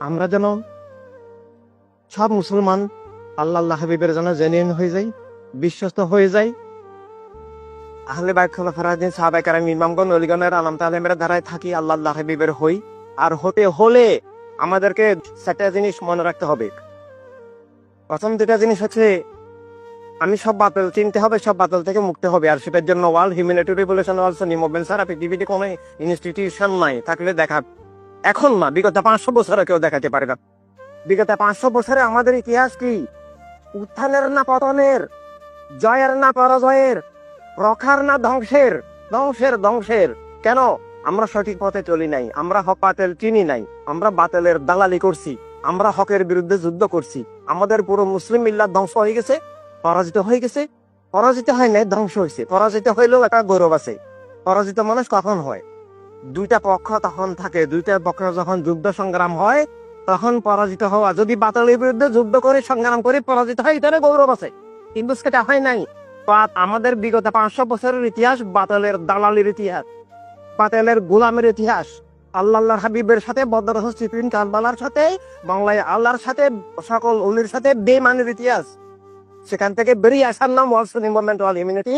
আমরা যেন সব মুসলমান আল্লাহ আল্লাহ হাবিবের জন্য জেনুইন হয়ে যাই, বিশ্বস্ত হয়ে যাই। আহলে বাইক খোলাফারাদিন সাহাবাই কারাম, ইমামগণ, অলিগণের, আলাম তালেমের ধারায় থাকি আল্লাহ আল্লাহ হাবিবের হই। আর হতে হলে আমাদেরকে সেটা জিনিস মনে রাখতে হবে। প্রথম দুটা জিনিস হচ্ছে, আমি সব বাতিল চিনতে হবে, সব বাতিল থেকে মুক্ত হবে। আর সেটার জন্য ওয়ার্ল্ড হিউম্যানিটি রেভলিউশন অলসো নিমোভমেন্ট সারা পৃথিবীতে কোনো ইনস্টিটিউশন নাই, থাকলে দেখা এখন না, বিগত পাঁচশো বছরে কেউ দেখাতে পারে না। বিগত পাঁচশো বছরে আমাদের ইতিহাস কি? উত্থানের না পতনের, জয়ের না পরাজয়ের, রক্ষার না ধ্বংসের ধ্বংসের ধ্বংসের। কেন? আমরা সঠিক পথে চলি নাই, আমরা হক বাতেল চিনি নাই, আমরা বাতেলের দালালি করছি, আমরা হকের বিরুদ্ধে যুদ্ধ করছি। আমাদের পুরো মুসলিম মিল্লা ধ্বংস হয়ে গেছে, পরাজিত হয়ে গেছে। পরাজিত হয় নাই ধ্বংস হয়েছে পরাজিত হইলেও একটা গৌরব আছে। পরাজিত মানুষ কখন হয়? দুইটা পক্ষ তখন থাকে। দুইটা পক্ষ যখন যুদ্ধ সংগ্রাম হয়, তখন পরাজিত হওয়া। যদি বাতালের বিরুদ্ধে যুদ্ধ করে, সংগ্রাম করে পরাজিত হয় তাহলে গৌরব আছে। কিন্তু সেটা হয় নাই। আমাদের বিগত পাঁচশো বছরের ইতিহাস বাতালের দালালির ইতিহাস, বাতালের গোলামের ইতিহাস আল্লাহ হাবিবের সাথে বদর হস্তিপিন কারবালার সাথে, বাংলায় আল্লাহর সাথে, সকল উলির সাথে বেমানের ইতিহাস। সেখান থেকে বেরিয়ে আসার নাম ওয়ালস মুভমেন্ট অল ইমিউনিটি